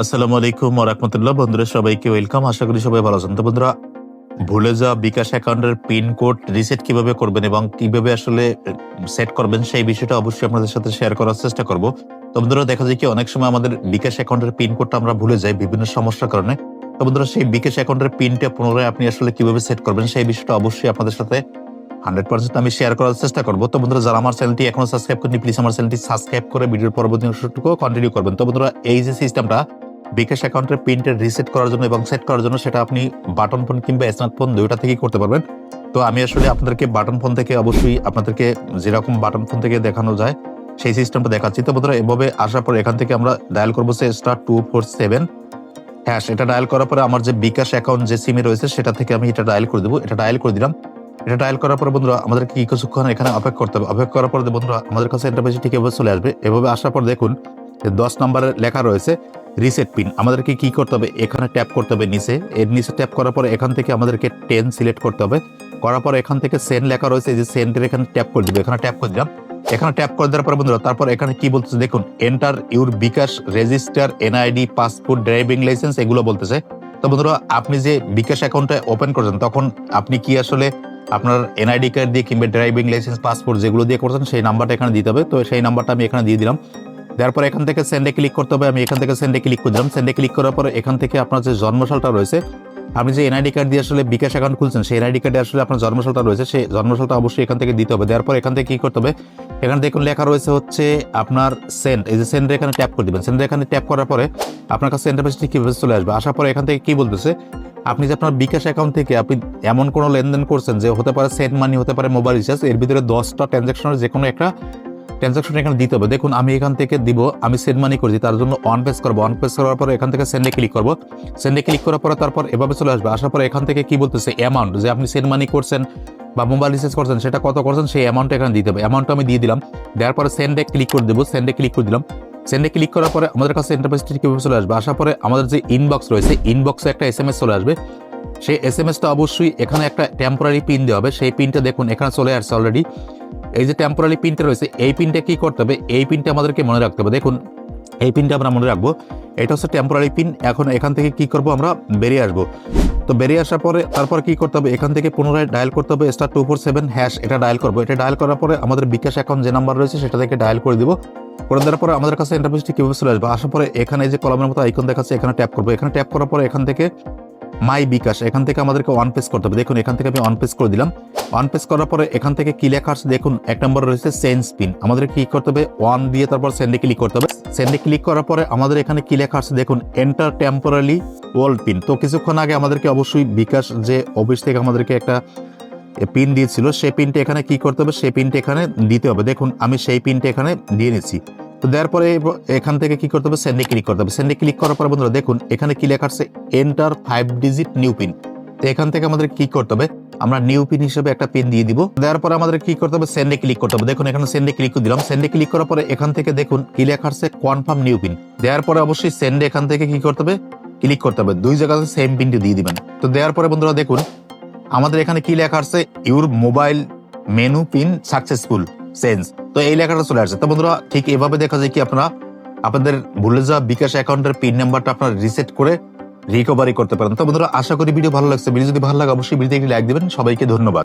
আসসালামু আলাইকুম রহমতুল্লাহ। বন্ধুরা, সবাইকে ওয়েলকাম। আশা করি সবাই ভালো আছেন। তো বন্ধুরা, ভুলে যাওয়া বিকাশ অ্যাকাউন্টের পিন কোড রিসেট কীভাবে করবেন এবং কীভাবে আসলে সেট করবেন সেই বিষয়টা অবশ্যই আপনাদের সাথে শেয়ার করার চেষ্টা করব। তো বন্ধুরা, দেখা যায় কি, অনেক সময় আমাদের বিকাশ অ্যাকাউন্টের পিন কোডটা আমরা ভুলে যাই বিভিন্ন সমস্যার কারণে। তো বন্ধুরা, সেই বিকাশ অ্যাকাউন্টের পিনটা পুনরায় আপনি আসলে কীভাবে সেট করবেন সেই বিষয়টা অবশ্যই আপনাদের সাথে হান্ড্রেড পার্সেন্ট আমি শেয়ার করার চেষ্টা করব। তো বন্ধুরা, যারা আমার চ্যানেলটি এখনও সাবস্ক্রাইব করেনি প্লিজ আমার চ্যানেলটি সাবস্ক্রাইব করে ভিডিওর পরবর্তী অংশটুকু কন্টিনিউ করবেন। তো বন্ধুরা, এই যে সিস্টেমটা বিকাশ অ্যাকাউন্টের প্রিন্টের রিসেট করার জন্য এবং সেট করার জন্য সেটা আপনি বাটন ফোন কিংবা স্মার্টফোন দুইটা থেকেই করতে পারবেন। তো আমি আসলে আপনাদেরকে বাটন ফোন থেকে অবশ্যই আপনাদেরকে যেরকম বাটন ফোন থেকে দেখানো যায়, সেই সিস্টেমটা দেখাচ্ছি। তো বন্ধুরা, এভাবে আসার পর এখান থেকে আমরা ডায়াল করব সে স্টার টু ফোর সেভেন হ্যাঁ এটা ডায়াল করার পরে আমার যে বিকাশ অ্যাকাউন্ট যে সিমে রয়েছে, সেটা থেকে আমি এটা ডায়াল করে দেবো। এটা ডায়াল করে দিলাম। এটা ডায়াল করার পরে বন্ধুরা, আমাদেরকে কিছুক্ষণ এখানে অপেক্ষা করতে হবে। অপেক্ষা করার পরে বন্ধুরা, আমাদের কাছে ইন্টারফেসে ঠিক এভাবে চলে আসবে। এভাবে আসার পর দেখুন দশ নম্বরে লেখা রয়েছে, রিসেট পিন। আমাদেরকে কি করতে হবে? এখানে ট্যাপ করতে হবে নিচে। এর নিচে ট্যাপ করার পরে এখান থেকে আমাদেরকে টেন সিলেক্ট করতে হবে। করার পর এখান থেকে সেন্ড লেখা রয়েছে যে সেন্ডের এখানে ট্যাপ করে দিবে। এখানে ট্যাপ করে দিলাম। এখানে ট্যাপ করে দেওয়ার পর বন্ধুরা, তারপর এখানে কি বলতেছে? দেখুন enter your bKash register NID passport driving licence এগুলো বলতেছে। তো বন্ধুরা, আপনি যে বিকাশ অ্যাকাউন্টটা ওপেন করছেন, তখন আপনি কি আসলে আপনার এনআইডি কার্ড দিয়ে কিংবা ড্রাইভিং লাইসেন্স পাসপোর্ট যেগুলো দিয়ে করছেন, সেই নাম্বারটা এখানে দিতে হবে। তো সেই নাম্বারটা আমি এখানে দিয়ে দিলাম। দেওয়ার পর এখান থেকে সেন্ডে ক্লিক করতে হবে। আমি এখান থেকে সেন্ডে ক্লিক করলাম সেন্ডে ক্লিক করার পর এখান থেকে আপনার যে জন্মসালটা রয়েছে, আপনি যে এনআইডি কার্ড দিয়ে আসলে বিকাশ অ্যাকাউন্ট খুলছেন, সেই এনআইডি কার্ডে আসলে আপনার জন্মসালটা রয়েছে, সেই জন্মসালটা অবশ্যই এখান থেকে দিতে হবে। দেওয়ার পর এখান থেকে কি করতে হবে? এখানে দেখুন লেখা রয়েছে হচ্ছে আপনার সেন্ড এই যে সেন্ডে এখানে ট্যাপ করে দিবেন। সেন্ডে এখানে ট্যাপ করার পরে আপনার কাছে ইন্টারফেসটি কীভাবে চলে আসবে। আসার পরে এখান থেকে কি বলতেছে? আপনি যে আপনার বিকাশ অ্যাকাউন্ট থেকে আপনি এমন কোনো লেনদেন করছেন যে হতে পারে সেন্ড মানি হতে পারে মোবাইল রিচার্জ এর ভিতরে দশটা ট্রানজাকশনের যে কোনো একটা ট্রানজাকশন এখানে দিতে হবে। দেখুন, আমি এখান থেকে দিব, আমি সেন্ড মানি করছি, তার জন্য অন পেস করব। অন পেস করার পরে এখান থেকে সেন্ডে ক্লিক করব। সেন্ডে ক্লিক করার পরে তারপর এভাবে চলে আসবে। আসার পরে এখান থেকে কি বলতেছে? অ্যামাউন্ট যে আপনি সেন্ড মানি করছেন বা মোবাইল রিচার্জ করছেন, সেটা কত করছেন? সেই অ্যামাউন্ট এখানে দিতে হবে। অ্যামাউন্টটা আমি দিয়ে দিলাম। দেওয়ার পরে সেন্ডে ক্লিক করে দেবো। সেন্ডে ক্লিক করে দিলাম। সেন্ডে ক্লিক করার পরে আমাদের কাছে ইন্টারফেসটি কীভাবে চলে আসবে? আসার পরে আমাদের যে ইনবক্স রয়েছে ইনবক্সে একটা এস এম এস চলে আসবে। সেই এস এম এসটা অবশ্যই এখানে একটা টেম্পোরারি পিন দেওয়া হবে। সেই পিনটা দেখুন, এখানে চলে আসছে অলরেডি এই যে টেম্পোরারি পিনটা রয়েছে, এই পিনটা কি করতে হবে? এই পিনটা আমাদেরকে মনে রাখতে হবে। দেখুন, এই পিনটা আমরা মনে রাখব, এটা হচ্ছে টেম্পোরারি পিন এখন এখান থেকে কি করব আমরা? বেরিয়ে আসব। তো বেরিয়ে আসার পরে, তারপর কি করতে হবে? এখান থেকে পুনরায় ডায়াল করতে হবে star two four seven hash এটা ডায়াল করব। এটা ডায়াল করার পরে আমাদের বিকাশ অ্যাকাউন্ট যে নাম্বার রয়েছে, সেটা থেকে ডায়াল করে দিব। করে দেওয়ার পরে আমাদের কাছে ইন্টারফেসটি কীভাবে চলে আসবে? আসার পরে এখানে যে কলমের মতো আইকন দেখাচ্ছে, এখানে ট্যাপ করব। এখানে ট্যাপ করার পরে এখান থেকে মাই বিকাশ, এখান থেকে আমাদেরকে ওয়ান পেজ করতে হবে। দেখুন, এখান থেকে আমি অন পেজ করে দিলাম। অন পেজ করার পরে এখান থেকে কি লেখা আছে? দেখুন, এক নম্বর রয়েছে সেন্স পিন আমাদের কি করতে হবে? ওয়ান দিয়ে তারপর সেন্ডে ক্লিক করতে হবে। সেন্ডে ক্লিক করার পরে আমাদের এখানে কি লেখা আছে? দেখুন এন্টার টেম্পোরারি ওয়ার্ল্ড পিন তো কিছুক্ষণ আগে আমাদেরকে অবশ্যই বিকাশ যে অফিস থেকে আমাদেরকে একটা পিন দিয়েছিল, সেই পিনটা এখানে কি করতে হবে? সেই পিনটা এখানে দিতে হবে। দেখুন, আমি সেই পিনটা এখানে দিয়ে নিচ্ছি। তো দেওয়ার পরে এখান থেকে কি করতে হবে? সেন্ডে ক্লিক করতে হবে। সেন্ডে ক্লিক করার পর বন্ধুরা, দেখুন, এখানে কি লেখা আছে? Enter five digit new PIN তো এখান থেকে আমাদের কি করতে হবে? আমরা নিউ পিন হিসেবে একটা পিন দিয়ে দিব। দেওয়ার পরে আমাদের কি করতে হবে? সেন্ডে ক্লিক করতে হবে। দেখুন, এখানে সেন্ডে ক্লিক দিলাম। সেন্ডে ক্লিক করার পরে এখান থেকে দেখুন, কি লেখা আছে? কনফার্ম নিউ পিন দেওয়ার পরে অবশ্যই সেন্ডে এখান থেকে কি করতে হবে? ক্লিক করতে হবে। দুই জায়গাতে সেম পিনটি দিয়ে দিবেন। তো দেওয়ার পরে বন্ধুরা, দেখুন, আমাদের এখানে কি লেখা আছে? Your mobile menu PIN successful sense তো এই লেখাটা চলে আসছে। তো বন্ধুরা, ঠিক এভাবে দেখা যায় কি আপনারা, আপনাদের ভুলে যাওয়া বিকাশ অ্যাকাউন্টের পিন নাম্বারটা আপনারা রিসেট করে রিকভারি করতে পারেন। তো বন্ধুরা, আশা করি ভিডিও ভালো লাগছে। ভিডিও যদি ভালো লাগে, অবশ্যই ভিডিওতে একটি লাইক দেবেন। সবাইকে ধন্যবাদ।